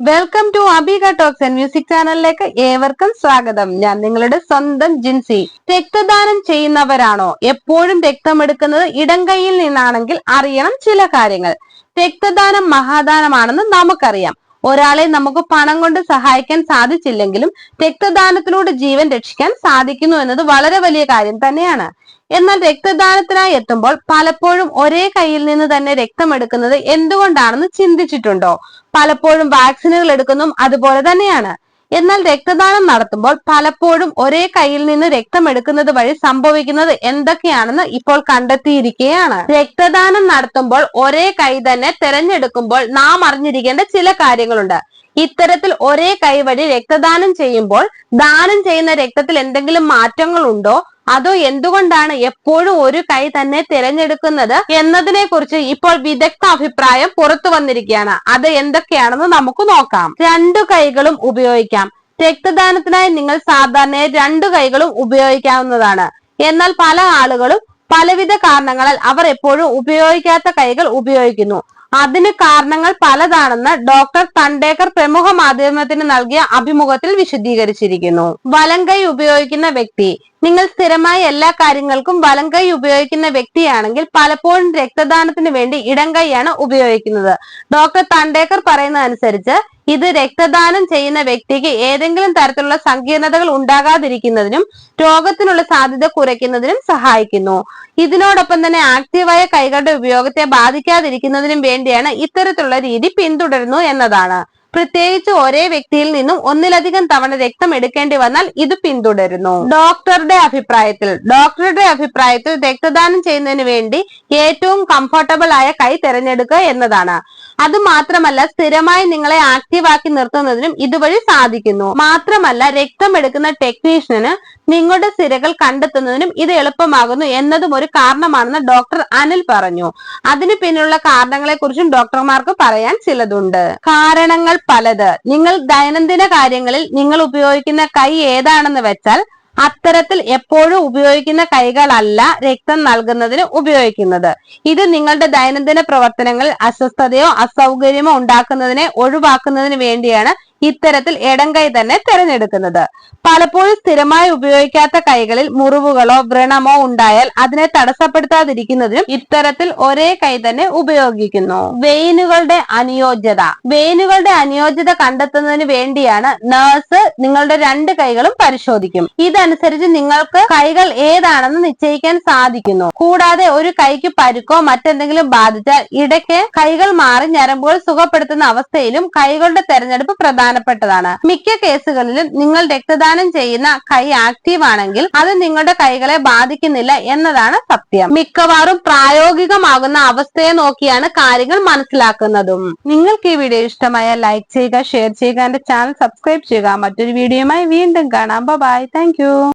Welcome to Abika talks and music ചാനലിലേക്ക് ഏവർക്കും സ്വാഗതം. ഞാൻ നിങ്ങളുടെ സ്വന്തം ജിൻസി. രക്തദാനം ചെയ്യുന്നവരാണോ? എപ്പോഴും രക്തമെടുക്കുന്നത് ഇടം കൈയിൽ നിന്നാണെങ്കിൽ അറിയണം ചില കാര്യങ്ങൾ. രക്തദാനം മഹാദാനമാണെന്ന് നമുക്കറിയാം. ഒരാളെ നമുക്ക് പണം കൊണ്ട് സഹായിക്കാൻ സാധിച്ചില്ലെങ്കിലും രക്തദാനത്തിലൂടെ ജീവൻ രക്ഷിക്കാൻ സാധിക്കുന്നു എന്നത് വളരെ വലിയ കാര്യം തന്നെയാണ്. എന്നാൽ രക്തദാനത്തിനായി എത്തുമ്പോൾ പലപ്പോഴും ഒരേ കയ്യിൽ നിന്ന് തന്നെ രക്തമെടുക്കുന്നത് എന്തുകൊണ്ടാണെന്ന് ചിന്തിച്ചിട്ടുണ്ടോ? പലപ്പോഴും വാക്സിനുകൾ എടുക്കുന്നതും അതുപോലെ തന്നെയാണ്. എന്നാൽ രക്തദാനം നടത്തുമ്പോൾ പലപ്പോഴും ഒരേ കയ്യിൽ നിന്ന് രക്തമെടുക്കുന്നത് വഴി സംഭവിക്കുന്നത് എന്തൊക്കെയാണെന്ന് ഇപ്പോൾ കണ്ടെത്തിയിരിക്കുകയാണ്. രക്തദാനം നടത്തുമ്പോൾ ഒരേ കൈ തന്നെ തിരഞ്ഞെടുക്കുമ്പോൾ നാം അറിഞ്ഞിരിക്കേണ്ട ചില കാര്യങ്ങളുണ്ട്. ഇത്തരത്തിൽ ഒരേ കൈ വഴി രക്തദാനം ചെയ്യുമ്പോൾ ദാനം ചെയ്യുന്ന രക്തത്തിൽ എന്തെങ്കിലും മാറ്റങ്ങൾ ഉണ്ടോ അതോ എന്തുകൊണ്ടാണ് എപ്പോഴും ഒരു കൈ തന്നെ തിരഞ്ഞെടുക്കുന്നത് എന്നതിനെ കുറിച്ച് ഇപ്പോൾ വിദഗ്ധ അഭിപ്രായം പുറത്തു വന്നിരിക്കുകയാണ്. അത് എന്തൊക്കെയാണെന്ന് നമുക്ക് നോക്കാം. രണ്ടു കൈകളും ഉപയോഗിക്കാം. രക്തദാനത്തിനായി നിങ്ങൾ സാധാരണ രണ്ടു കൈകളും ഉപയോഗിക്കാവുന്നതാണ്. എന്നാൽ പല ആളുകളും പലവിധ കാരണങ്ങളാൽ അവർ എപ്പോഴും ഉപയോഗിക്കാത്ത കൈകൾ ഉപയോഗിക്കുന്നു. അതിന് കാരണങ്ങൾ പലതാണെന്ന് ഡോക്ടർ തണ്ടേക്കർ പ്രമുഖ മാധ്യമത്തിന് നൽകിയ അഭിമുഖത്തിൽ വിശദീകരിച്ചിരിക്കുന്നു. വലം കൈ ഉപയോഗിക്കുന്ന വ്യക്തി നിങ്ങൾ സ്ഥിരമായി എല്ലാ കാര്യങ്ങൾക്കും വലം കൈ ഉപയോഗിക്കുന്ന വ്യക്തിയാണെങ്കിൽ പലപ്പോഴും രക്തദാനത്തിന് വേണ്ടി ഇടം കൈയാണ് ഉപയോഗിക്കുന്നത്. ഡോക്ടർ തണ്ടേക്കർ പറയുന്ന അനുസരിച്ച് ഇത് രക്തദാനം ചെയ്യുന്ന വ്യക്തിക്ക് ഏതെങ്കിലും തരത്തിലുള്ള സങ്കീർണതകൾ ഉണ്ടാകാതിരിക്കുന്നതിനും രോഗത്തിനുള്ള സാധ്യത കുറയ്ക്കുന്നതിനും സഹായിക്കുന്നു. ഇതിനോടൊപ്പം തന്നെ ആക്റ്റീവായ കൈകളുടെ ഉപയോഗത്തെ ബാധിക്കാതിരിക്കുന്നതിനും വേണ്ടിയാണ് ഇത്തരത്തിലുള്ള രീതി പിന്തുടരുന്നു എന്നതാണ്. പ്രത്യേകിച്ച് ഒരേ വ്യക്തിയിൽ നിന്നും ഒന്നിലധികം തവണ രക്തം എടുക്കേണ്ടി വന്നാൽ ഇത് പിന്തുടരുന്നു. ഡോക്ടറുടെ അഭിപ്രായത്തിൽ ഡോക്ടറുടെ അഭിപ്രായത്തിൽ രക്തദാനം ചെയ്യുന്നതിന് വേണ്ടി ഏറ്റവും കംഫർട്ടബിൾ ആയ കൈ തിരഞ്ഞെടുക്കുക എന്നതാണ്. അത് മാത്രമല്ല സ്ഥിരമായി നിങ്ങളെ ആക്റ്റീവാക്കി നിർത്തുന്നതിനും ഇതുവഴി സാധിക്കുന്നു. മാത്രമല്ല രക്തം എടുക്കുന്ന ടെക്നീഷ്യന് നിങ്ങളുടെ സിരകൾ കണ്ടെത്തുന്നതിനും ഇത് എളുപ്പമാകുന്നു എന്നതും ഒരു കാരണമാണെന്ന് ഡോക്ടർ അനിൽ പറഞ്ഞു. അതിന് പിന്നിലുള്ള കാരണങ്ങളെ കുറിച്ചും ഡോക്ടർമാർക്ക് പറയാൻ ചിലതുണ്ട്. കാരണങ്ങൾ പലത്. നിങ്ങൾ ദൈനംദിന കാര്യങ്ങളിൽ നിങ്ങൾ ഉപയോഗിക്കുന്ന കൈ ഏതാണെന്ന് വെച്ചാൽ അത്തരത്തിൽ എപ്പോഴും ഉപയോഗിക്കുന്ന കൈകളല്ല രക്തം നൽകുന്നതിന് ഉപയോഗിക്കുന്നത്. ഇത് നിങ്ങളുടെ ദൈനംദിന പ്രവർത്തനങ്ങളിൽ അസ്വസ്ഥതയോ അസൗകര്യമോ ഉണ്ടാക്കുന്നതിനെ ഒഴിവാക്കുന്നതിന് വേണ്ടിയാണ് ഇത്തരത്തിൽ ഇടം കൈ തന്നെ തിരഞ്ഞെടുക്കുന്നത്. പലപ്പോഴും സ്ഥിരമായി ഉപയോഗിക്കാത്ത കൈകളിൽ മുറിവുകളോ വ്രണമോ ഉണ്ടായാൽ അതിനെ തടസ്സപ്പെടുത്താതിരിക്കുന്നതിനും ഇത്തരത്തിൽ ഒരേ കൈ തന്നെ ഉപയോഗിക്കുന്നു. വെയിനുകളുടെ അനുയോജ്യത. വെയിനുകളുടെ അനുയോജ്യത കണ്ടെത്തുന്നതിന് വേണ്ടിയാണ് നേഴ്സ് നിങ്ങളുടെ രണ്ട് കൈകളും പരിശോധിക്കും. ഇതനുസരിച്ച് നിങ്ങൾക്ക് കൈകൾ ഏതാണെന്ന് നിശ്ചയിക്കാൻ സാധിക്കുന്നു. കൂടാതെ ഒരു കൈക്ക് പരുക്കോ മറ്റെന്തെങ്കിലും ബാധിച്ചാൽ ഇടയ്ക്ക് കൈകൾ മാറി ഞരമ്പുകൾ സുഖപ്പെടുത്തുന്ന അവസ്ഥയിലും കൈകളുടെ തെരഞ്ഞെടുപ്പ് പ്രധാനപ്പെട്ടതാണ്. മിക്ക കേസുകളിലും നിങ്ങൾ രക്തദാനം ചെയ്യുന്ന കൈ ആക്റ്റീവ് ആണെങ്കിൽ അത് നിങ്ങളുടെ കൈകളെ ബാധിക്കുന്നില്ല എന്നതാണ് സത്യം. മിക്കവാറും പ്രായോഗികമാകുന്ന അവസ്ഥയെ നോക്കിയാണ് കാര്യങ്ങൾ മനസ്സിലാക്കുന്നതും. നിങ്ങൾക്ക് ഈ വീഡിയോ ഇഷ്ടമായ ലൈക്ക് ചെയ്യുക ഷെയർ ചെയ്യുക എന്റെ ചാനൽ സബ്സ്ക്രൈബ് ചെയ്യുക. മറ്റൊരു വീഡിയോയുമായി വീണ്ടും കാണാം. Bye thank